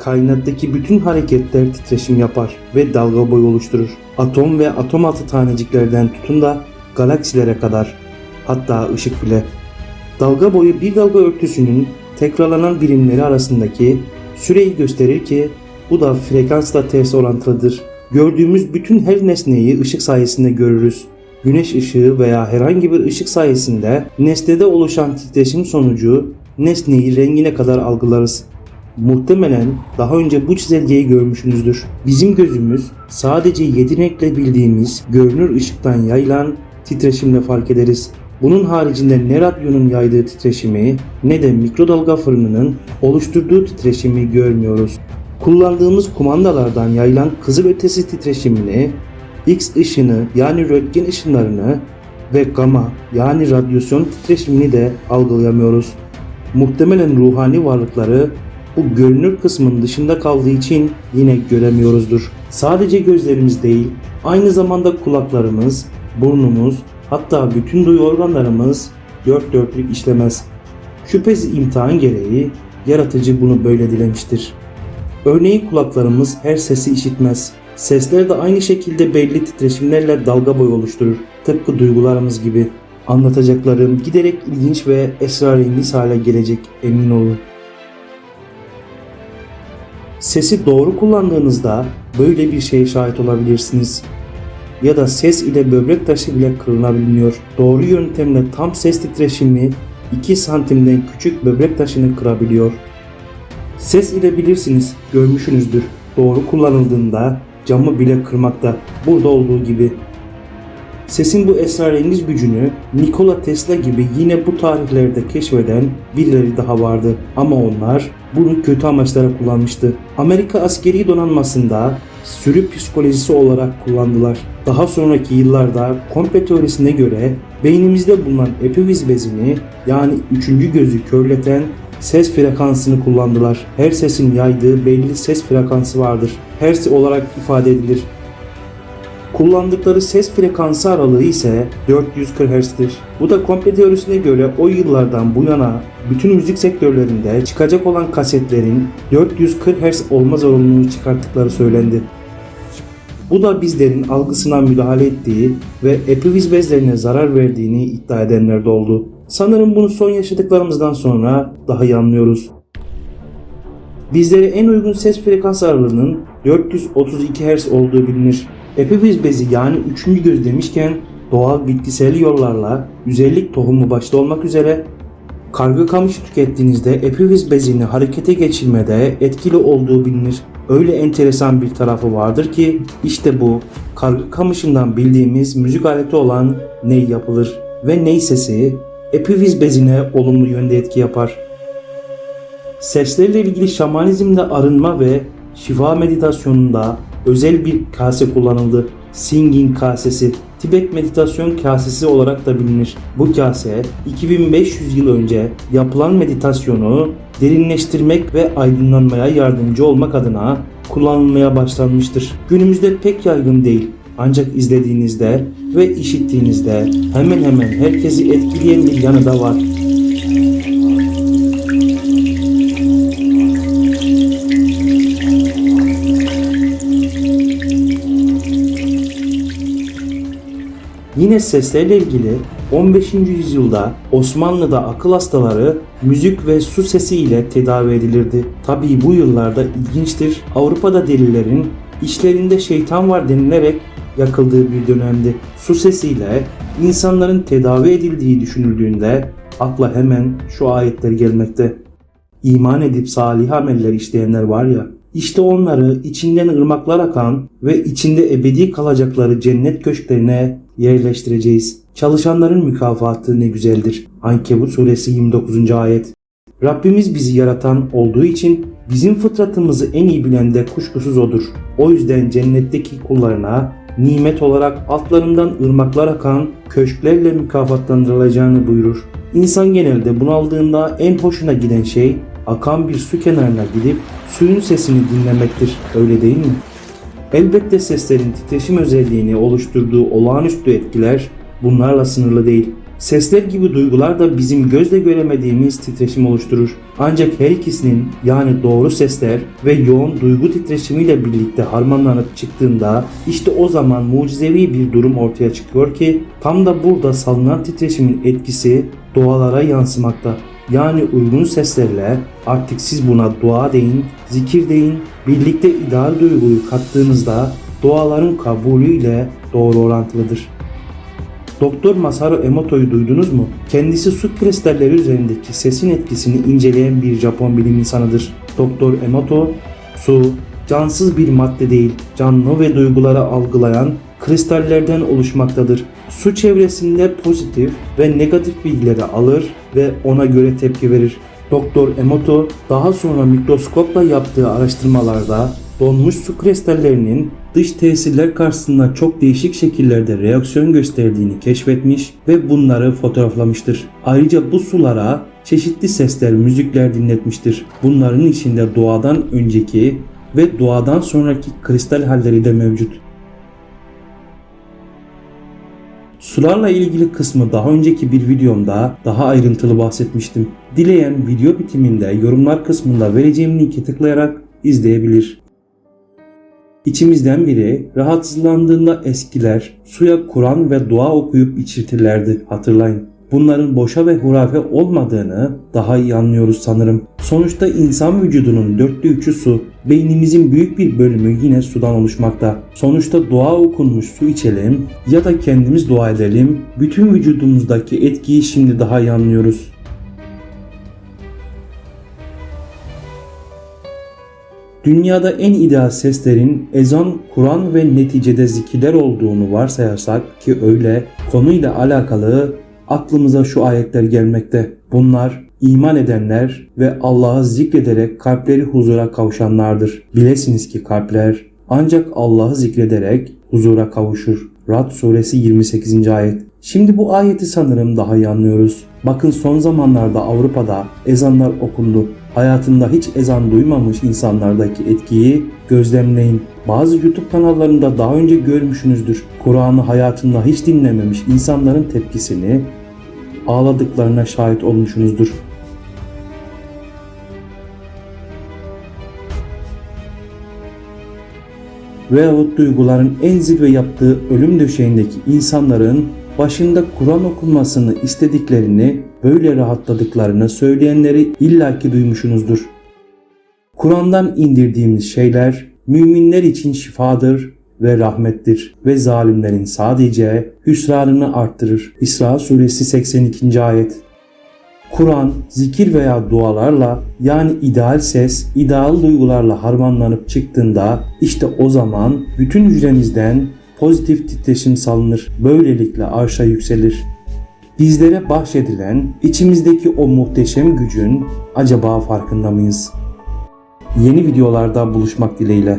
kainattaki bütün hareketler titreşim yapar ve dalga boyu oluşturur. Atom ve atom altı taneciklerden tutun da galaksilere kadar hatta ışık bile. Dalga boyu bir dalga örtüsünün tekrarlanan birimleri arasındaki süreyi gösterir ki bu da frekansla ters orantılıdır. Gördüğümüz bütün her nesneyi ışık sayesinde görürüz. Güneş ışığı veya herhangi bir ışık sayesinde nesnede oluşan titreşim sonucu nesneyi rengine kadar algılarız. Muhtemelen daha önce bu çizelgeyi görmüşsünüzdür. Bizim gözümüz sadece yedi renkle bildiğimiz görünür ışıktan yayılan titreşimle fark ederiz. Bunun haricinde ne radyonun yaydığı titreşimi ne de mikrodalga fırınının oluşturduğu titreşimi görmüyoruz. Kullandığımız kumandalardan yayılan kızılötesi titreşimini, X ışını yani röntgen ışınlarını ve gamma yani radyasyon titreşimini de algılayamıyoruz. Muhtemelen ruhani varlıkları bu görünür kısmın dışında kaldığı için yine göremiyoruzdur. Sadece gözlerimiz değil, aynı zamanda kulaklarımız, burnumuz, hatta bütün duyu organlarımız dört dörtlük işlemez. Şüphesiz imtihan gereği yaratıcı bunu böyle dilemiştir. Örneğin kulaklarımız her sesi işitmez. Sesler de aynı şekilde belli titreşimlerle dalga boyu oluşturur. Tıpkı duygularımız gibi. Anlatacaklarım giderek ilginç ve esrarengiz hale gelecek emin olun. Sesi doğru kullandığınızda böyle bir şeye şahit olabilirsiniz. Ya da ses ile böbrek taşı bile kırılabiliyor. Doğru yöntemle tam ses titreşimi 2 santimden küçük böbrek taşını kırabiliyor. Ses ile bilirsiniz, görmüşsünüzdür. Doğru kullanıldığında camı bile kırmakta. Burada olduğu gibi. Sesin bu esrarengiz gücünü Nikola Tesla gibi yine bu tarihlerde keşfeden birileri daha vardı. Ama onlar bunu kötü amaçlara kullanmıştı. Amerika askeri donanmasında sürü psikolojisi olarak kullandılar. Daha sonraki yıllarda komple teorisine göre beynimizde bulunan epifiz bezini yani üçüncü gözü körleten ses frekansını kullandılar. Her sesin yaydığı belli ses frekansı vardır. Hertz olarak ifade edilir. Kullandıkları ses frekansı aralığı ise 440 Hz'dir. Bu da komple teorisine göre o yıllardan bu yana bütün müzik sektörlerinde çıkacak olan kasetlerin 440 Hz olma zorunluluğunu çıkarttıkları söylendi. Bu da bizlerin algısına müdahale ettiği ve epifiz bezlerine zarar verdiğini iddia edenler de oldu. Sanırım bunu son yaşadıklarımızdan sonra daha iyi anlıyoruz. Bizlere en uygun ses frekans aralığının 432 Hz olduğu bilinir. Epifiz bezi yani üçüncü göz demişken doğal bitkisel yollarla güzellik tohumu başta olmak üzere kargı kamışı tükettiğinizde epifiz bezini harekete geçirmede etkili olduğu bilinir. Öyle enteresan bir tarafı vardır ki işte bu kargı kamışından bildiğimiz müzik aleti olan ney yapılır ve ney sesi epifiz bezine olumlu yönde etki yapar. Seslerle ilgili şamanizmde arınma ve şifa meditasyonunda özel bir kase kullanıldı. Singing kasesi, Tibet meditasyon kasesi olarak da bilinir. Bu kase 2500 yıl önce yapılan meditasyonu derinleştirmek ve aydınlanmaya yardımcı olmak adına kullanılmaya başlanmıştır. Günümüzde pek yaygın değil ancak izlediğinizde ve işittiğinizde hemen hemen herkesi etkileyen bir yanı da var. Yine seslerle ilgili 15. yüzyılda Osmanlı'da akıl hastaları müzik ve su sesi ile tedavi edilirdi. Tabii bu yıllarda ilginçtir. Avrupa'da delilerin işlerinde şeytan var denilerek yakıldığı bir dönemdi. Su sesiyle insanların tedavi edildiği düşünüldüğünde akla hemen şu ayetler gelmekte. İman edip salih ameller işleyenler var ya, işte onları içinden ırmaklar akan ve içinde ebedi kalacakları cennet köşklerine yerleştireceğiz. Çalışanların mükafatı ne güzeldir. Ankebut suresi 29. ayet. Rabbimiz bizi yaratan olduğu için bizim fıtratımızı en iyi bilen de kuşkusuz odur. O yüzden cennetteki kullarına nimet olarak altlarından ırmaklar akan köşklerle mükafatlandırılacağını buyurur. İnsan genelde bunaldığında en hoşuna giden şey akan bir su kenarına gidip suyun sesini dinlemektir. Öyle değil mi? Elbette seslerin titreşim özelliğini oluşturduğu olağanüstü etkiler bunlarla sınırlı değil. Sesler gibi duygular da bizim gözle göremediğimiz titreşim oluşturur. Ancak her ikisinin yani doğru sesler ve yoğun duygu titreşimiyle birlikte harmanlanıp çıktığında işte o zaman mucizevi bir durum ortaya çıkıyor ki tam da burada salınan titreşimin etkisi doğalara yansımakta. Yani uygun seslerle artık siz buna dua deyin, zikir deyin, birlikte ideal duyguyu kattığınızda duaların kabulüyle doğru orantılıdır. Doktor Masaru Emoto'yu duydunuz mu? Kendisi su kristalleri üzerindeki sesin etkisini inceleyen bir Japon bilim insanıdır. Doktor Emoto, su cansız bir madde değil, canlı ve duyguları algılayan kristallerden oluşmaktadır. Su çevresinde pozitif ve negatif bilgileri alır ve ona göre tepki verir. Doktor Emoto daha sonra mikroskopla yaptığı araştırmalarda donmuş su kristallerinin dış tesirler karşısında çok değişik şekillerde reaksiyon gösterdiğini keşfetmiş ve bunları fotoğraflamıştır. Ayrıca bu sulara çeşitli sesler, müzikler dinletmiştir. Bunların içinde doğadan önceki ve doğadan sonraki kristal halleri de mevcut. Sularla ilgili kısmı daha önceki bir videomda daha ayrıntılı bahsetmiştim. Dileyen video bitiminde yorumlar kısmında vereceğim linki tıklayarak izleyebilir. İçimizden biri rahatsızlandığında eskiler suya Kur'an ve dua okuyup içirtirlerdi hatırlayın. Bunların boşa ve hurafe olmadığını daha iyi anlıyoruz sanırım. Sonuçta insan vücudunun dörtte üçü su. Beynimizin büyük bir bölümü yine sudan oluşmakta. Sonuçta dua okunmuş su içelim ya da kendimiz dua edelim. Bütün vücudumuzdaki etkiyi şimdi daha iyi anlıyoruz. Dünyada en ideal seslerin ezan, Kur'an ve neticede zikirler olduğunu varsayarsak ki öyle konuyla alakalı aklımıza şu ayetler gelmekte. Bunlar iman edenler ve Allah'ı zikrederek kalpleri huzura kavuşanlardır. Bilesiniz ki kalpler ancak Allah'ı zikrederek huzura kavuşur. Rad suresi 28. ayet. Şimdi bu ayeti sanırım daha iyi anlıyoruz. Bakın son zamanlarda Avrupa'da ezanlar okundu. Hayatında hiç ezan duymamış insanlardaki etkiyi gözlemleyin. Bazı YouTube kanallarında daha önce görmüşsünüzdür. Kur'an'ı hayatında hiç dinlememiş insanların tepkisini ağladıklarına şahit olmuşsunuzdur. Veyahut duyguların en zirve yaptığı ölüm döşeğindeki insanların başında Kur'an okunmasını istediklerini, böyle rahatladıklarını söyleyenleri illaki duymuşsunuzdur. Kur'an'dan indirdiğimiz şeyler müminler için şifadır ve rahmettir ve zalimlerin sadece hüsranını arttırır. İsra suresi 82. ayet. Kur'an zikir veya dualarla yani ideal ses, ideal duygularla harmanlanıp çıktığında işte o zaman bütün hücremizden pozitif titreşim salınır. Böylelikle arşa yükselir. Bizlere bahşedilen içimizdeki o muhteşem gücün acaba farkında mıyız? Yeni videolarda buluşmak dileğiyle.